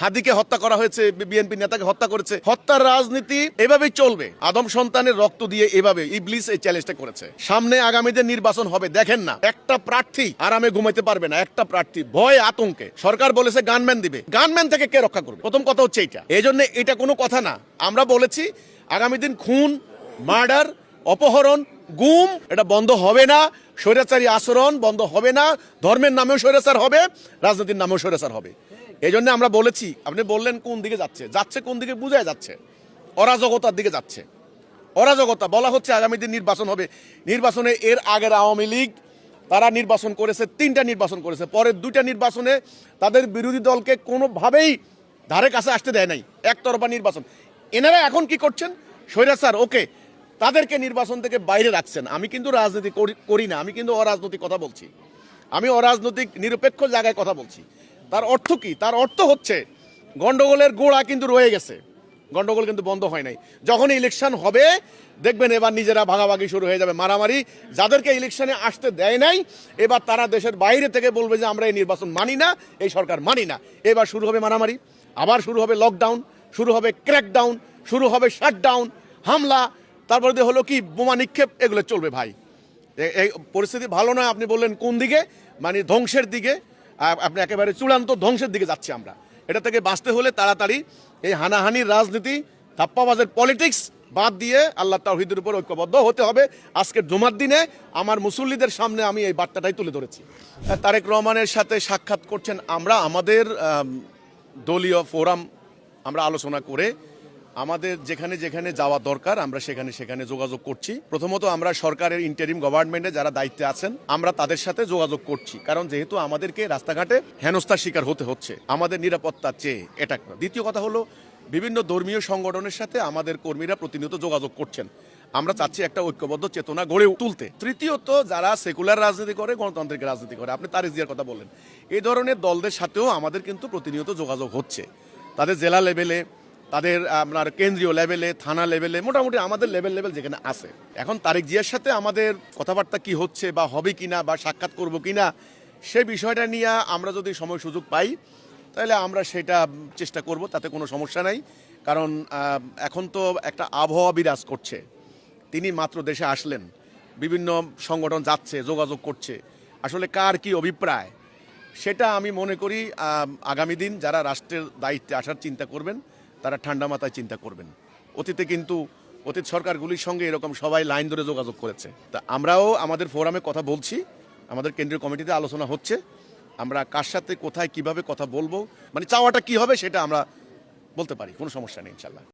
হাদিকে হত্যা করা হয়েছে বিএনপি নেতাকে হত্যা করেছে। হত্যার রাজনীতি এভাবেই চলবে। আদম সন্তানের রক্ত দিয়ে এভাবে ইবলিস এই চ্যালেঞ্জটা করেছে। সামনে আগামী আগামীদের নির্বাচন হবে, দেখেন না। একটা প্রার্থী আরামে ঘুমাইতে পারবে না, একটা প্রার্থী ভয় আতঙ্কে। সরকার বলেছে গানম্যান দিবে। গানম্যান থেকে কে রক্ষা করবে? প্রথম কথা হচ্ছে এইটা। এই জন্য এটা কোনো কথা না। আমরা বলেছি, আগামী দিন খুন, মার্ডার, অপহরণ, গুম, এটা বন্ধ হবে না। স্বৈরাচারী আচরণ বন্ধ হবে না। ধর্মের নামেও স্বৈরাচার হবে, রাজনীতির নামেও স্বৈরাচার হবে। এই জন্য আমরা বলেছি, আপনি বললেন কোন দিকে যাচ্ছে যাচ্ছে কোন দিকে বুঝায় যাচ্ছে। অরাজকতার দিকে যাচ্ছে। অরাজকতা বলা হচ্ছে আগামী দিন নির্বাচন হবে। নির্বাচনে এর আগের আওয়ামী লীগ, তারা নির্বাচন করেছে, তিনটা নির্বাচন করেছে। পরের দুইটা নির্বাচনে তাদের বিরোধী দলকে কোনোভাবেই ধারে কাছে আসতে দেয় নাই। একতরফা নির্বাচন। এনারা এখন কি করছেন? সৈরা স্যার, ওকে, তাদেরকে নির্বাচন থেকে বাইরে রাখছেন। আমি কিন্তু রাজনীতি করি- করি না, আমি কিন্তু অরাজনৈতিক কথা বলছি। আমি অরাজনৈতিক নিরপেক্ষ জায়গায় কথা বলছি। তার অর্থ কি? তার অর্থ হচ্ছে, গন্ডগোলের গোড়া কিন্তু রয়ে গেছে। গন্ডগোল কিন্তু বন্ধ হয় নাই। যখন ইলেকশন হবে, দেখবেন এবার নিজেরা ভাগাভাগি শুরু হয়ে যাবে, মারামারি। যাদেরকে ইলেকশনে আসতে দেয় নাই, এবার তারা দেশের বাইরে থেকে বলবে যে, আমরা এই নির্বাচন মানি না, এই সরকার মানি না। এবার শুরু হবে মারামারি, আবার শুরু হবে লকডাউন শুরু হবে ক্র্যাকডাউন শুরু হবে শাটডাউন হামলা। তারপরে হলো কি? বোমা নিক্ষেপ, এগুলো চলবে ভাই। এই পরিস্থিতি ভালো নয়, আপনি বললেন কোন দিকে? মানে ধ্বংসের দিকে। আপনি একেবারে চূড়ান্ত ধ্বংসের দিকে যাচ্ছি আমরা। এটা থেকে বাঁচতে হলে তাড়াতাড়ি এই হানাহানির রাজনীতি ধাপ্পাবাজের পলিটিক্স বাদ দিয়ে আল্লাহ তাহিদের উপর ঐক্যবদ্ধ হতে হবে। আজকের জুমার দিনে আমার মুসল্লিদের সামনে আমি এই বার্তাটাই তুলে ধরেছি। তারেক রহমানের সাথে সাক্ষাৎ করছেন আমরা, আমাদের দলীয় ফোরাম আমরা আলোচনা করে আমাদের যেখানে যেখানে যাওয়া দরকার, আমরা সেখানে সেখানে যোগাযোগ করছি। প্রথমত আমরা সরকারের ইন্টারিম গভর্নমেন্টে যারা দায়িত্বে আছেন, আমরা তাদের সাথে যোগাযোগ করছি। কারণ যেহেতু আমাদেরকে রাস্তাঘাটে হেনস্থার শিকার হতে হচ্ছে, আমাদের নিরাপত্তা চেয়ে এটা দ্বিতীয় কথা হলো, বিভিন্ন ধর্মীয় সংগঠনের সাথে আমাদের কর্মীরা প্রতিনিয়ত যোগাযোগ করছেন। আমরা চাচ্ছি একটা ঐক্যবদ্ধ চেতনা গড়ে তুলতে। তৃতীয়ত, যারা সেকুলার রাজনীতি করে, গণতান্ত্রিক রাজনীতি করে, আপনি তারিক জিয়ার কথা বললেন এই ধরনের দলদের সাথেও আমাদের কিন্তু প্রতিনিয়ত যোগাযোগ হচ্ছে। তাদের জেলা লেভেলে তাদের আপনার কেন্দ্রীয় লেভেলে, থানা লেভেলে, মোটামুটি আমাদের লেভেল লেভেল যেখানে আছে। এখন তারেক জিয়ার সাথে আমাদের কথাবার্তা কি হচ্ছে বা হবে কিনা বা সাক্ষাৎ করব কিনা, সে বিষয়টা নিয়ে আমরা যদি সময় সুযোগ পাই, তাহলে আমরা সেটা চেষ্টা করব, তাতে কোনো সমস্যা নাই। কারণ এখন তো একটা আবহাওয়া বিরাজ করছে। তিনি মাত্র দেশে আসলেন। বিভিন্ন সংগঠন যাচ্ছে, যোগাযোগ করছে। আসলে কার কি অভিপ্রায়, সেটা আমি মনে করি আগামী দিন যারা রাষ্ট্রের দায়িত্বে আসার চিন্তা করবেন তারা ঠান্ডা মাথায় চিন্তা করবেন। অতীতে কিন্তু অতীত সরকারগুলির সঙ্গে এরকম সবাই লাইন ধরে যোগাযোগ করেছে। তা আমরাও আমাদের ফোরামে কথা বলছি, আমাদের কেন্দ্রীয় কমিটিতে আলোচনা হচ্ছে, আমরা কার সাথে, কোথায়, কীভাবে কথা বলব মানে চাওয়াটা কি হবে সেটা আমরা বলতে পারি, কোনো সমস্যা নেই, ইনশাল্লাহ।